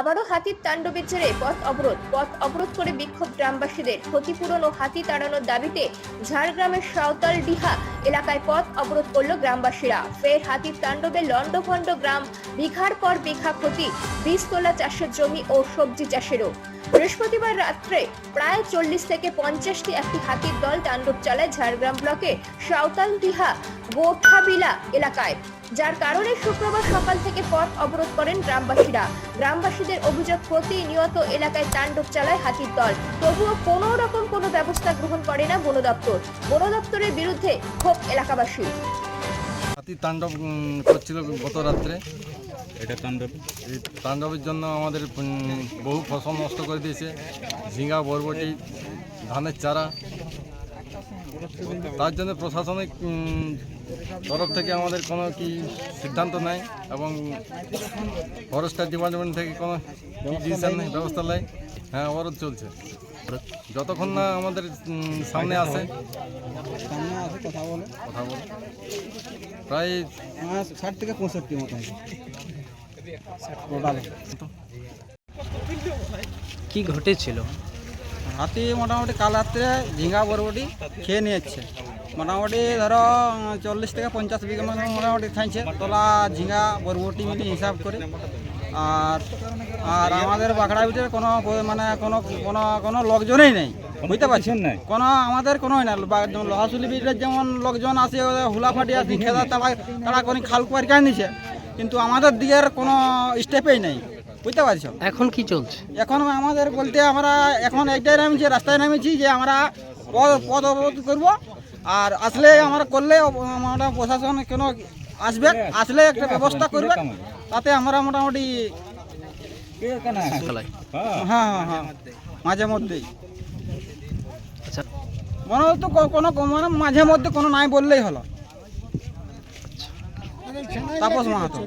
আবারও হাতির তাণ্ডবের জেরে পথ অবরোধ পথ অবরোধ করে বিক্ষোভ গ্রামবাসীদের। ক্ষতিপূরণ ও হাতি তাড়ানোর দাবিতে ঝাড়গ্রামের সাঁওতাল ডিহা এলাকায় পথ অবরোধ করল গ্রামবাসীরা। ফের হাতির তাণ্ডবে লন্ডভন্ড গ্রাম, বিঘার পর বিঘা ক্ষতি, বীজতলা চাষের জমি ও সবজি চাষেরও। বৃহস্পতিবার রাত্রে প্রায় চল্লিশ থেকে পঞ্চাশটি একটি হাতির দল তাণ্ডব চালায় ঝাড়গ্রাম ব্লকে সাঁওতাল ডিহা গোঠাবিলা এলাকায় যার কারণে শুক্রবার সকাল থেকে পথ অবরোধ করেন গ্রামবাসীরা। গ্রামবাসীদের অভিযোগ প্রতিনিয়ত এলাকায় তাণ্ডব চালায় হাতির দল। তবুও কোনো রকম কোনো ব্যবস্থা গ্রহণ করে না বন দপ্তর। বন দপ্তরের বিরুদ্ধে ক্ষোভ এলাকাবাসী হাতি তাণ্ডব করছিল গত রাত্রে। এটা তাণ্ডব? এই তাণ্ডবের জন্য আমাদের বহু ফসল নষ্ট করে দিয়েছে। ঝিঙ্গা বরবটি ধানের চারা। তার জন্য প্রশাসনিক তরফ থেকে আমাদের কোনো কি সিদ্ধান্ত নেই এবং ফরেস্টার ডিপার্টমেন্ট থেকে কোনো ডিসিশন নেই ব্যবস্থা নেই। হ্যাঁ অবরোধ চলছে। যতক্ষণ না আমাদের সামনে আসে সামনে কথা বলে। কথা বল। প্রায় ষাট থেকে পঁয়ষট্টি মতো কি ঘটেছিল? হাতি মোটামুটি কাল রাত্রে ঝিঙ্গা বরবটি খেয়ে নিয়েছে। মোটামুটি ধরো চল্লিশ থেকে পঞ্চাশ বিঘা মতো মোটামুটি খাইছে তোলা ঝিঙ্গা বরবটি মিলে হিসাব করে। আর আর আমাদের বাঁকড়া ভিতরে কোনো মানে কোনো কোনো কোনো লোকজনই নেই। বুঝতে পারছেন? না কোনো আমাদের কোনো না। লোহাশুলি বিটের যেমন লোকজন আসে হুলাফাটি আসে খেদা তারা তারা কোনো খাল কুয়ার কেন নিছে কিন্তু আমাদের দিকের কোনো স্টেপেই নেই। বুঝতে পারছ? এখন কি চলছে? এখন আমাদের বলতে আমরা এখন একটাই নামেছি রাস্তায় নামেছি যে আমরা পদ পদ অবরোধ করব। আর আসলে আমরা করলে আমরা প্রশাসন কেন আসবে? আসলে একটা ব্যবস্থা করবে। তাতে আমরা মোটামুটি হ্যাঁ হ্যাঁ হ্যাঁ মাঝে মধ্যেই। আচ্ছা। মনে হতো কোনো কোনো- মানে মাঝে মধ্যে কোনো নাই বললেই হলো। তাপস মাহাতো।